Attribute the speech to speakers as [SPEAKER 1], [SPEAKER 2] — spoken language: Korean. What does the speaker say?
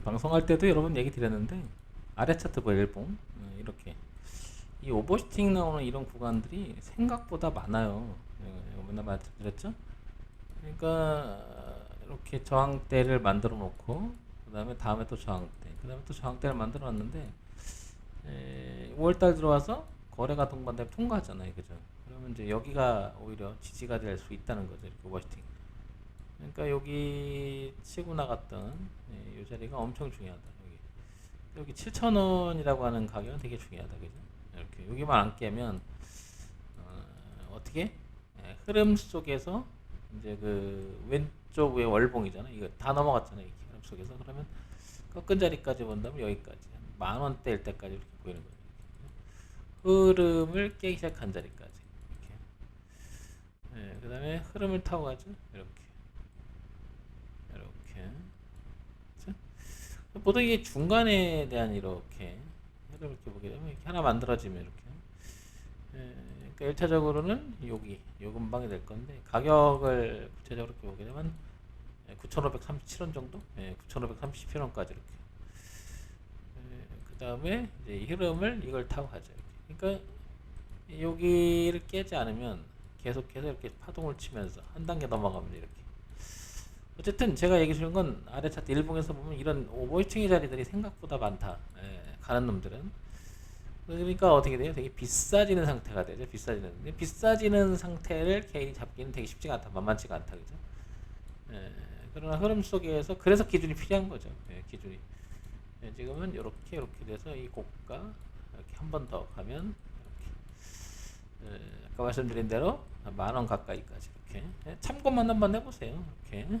[SPEAKER 1] 음, 방송할 때도 여러분 얘기 드렸는데 아래 차트 뭐 일봉 어, 이렇게 이 오버슈팅 나오는 이런 구간들이 생각보다 많아요. 예, 이거 맨날 말씀드렸죠? 그러니까 이렇게 저항대를 만들어 놓고 그 다음에 다음에 또 저항대, 그 다음에 또 저항대를 만들어 놨는데 5월달 들어와서 거래가 동반되면 통과하잖아요, 그죠? 그러면 이제 여기가 오히려 지지가 될 수 있다는 거죠, 이렇게 오버슈팅. 그러니까 여기 치고 나갔던 예, 이 자리가 엄청 중요하다. 여기 여기 7,000원이라고 하는 가격은 되게 중요하다, 그죠? 이렇게 여기만 안 깨면 어, 어떻게 예, 흐름 속에서 이제 그 왼쪽 에 월봉이잖아. 이거 다 넘어갔잖아요. 이렇게 흐름 속에서 그러면 꺾은 자리까지 본다면 여기까지 만 원대일 때까지 이렇게 보이는 거예요. 흐름을 깨기 시작한 자리까지 이렇게. 예, 그다음에 흐름을 타고 가죠. 이렇게. 그쵸? 보통 이게 중간에 대한 이렇게 흐름을 이렇게 보게 되면 이렇게 하나 만들어지면 이렇게. 예, 그러니까 1차적으로는 여기 요 근방이 될 건데 가격을 구체적으로 이렇게 보게 되면 9,537원 정도? 예, 9,537원까지 이렇게. 그 다음에 이제 이 흐름을 이걸 타고 가죠. 이렇게. 그러니까 여기를 깨지 않으면 계속해서 이렇게 파동을 치면서 한 단계 넘어가면 이렇게. 어쨌든 제가 얘기 주는 건 아래 차트 일봉에서 보면 이런 오버히팅의 자리들이 생각보다 많다. 예, 가는 놈들은. 그러니까 어떻게 돼요? 되게 비싸지는 상태가 되죠. 비싸지는. 비싸지는 상태를 개인이 잡기는 되게 쉽지가 않다. 만만치가 않다. 그죠? 예, 그러나 흐름 속에서 그래서 기준이 필요한 거죠. 예, 기준이. 예, 지금은 이렇게 이렇게 돼서 이 고가 이렇게 한 번 더 가면 이렇게 예, 아까 말씀드린 대로 만 원 가까이까지 이렇게 예, 참고만 한번 해보세요. 이렇게.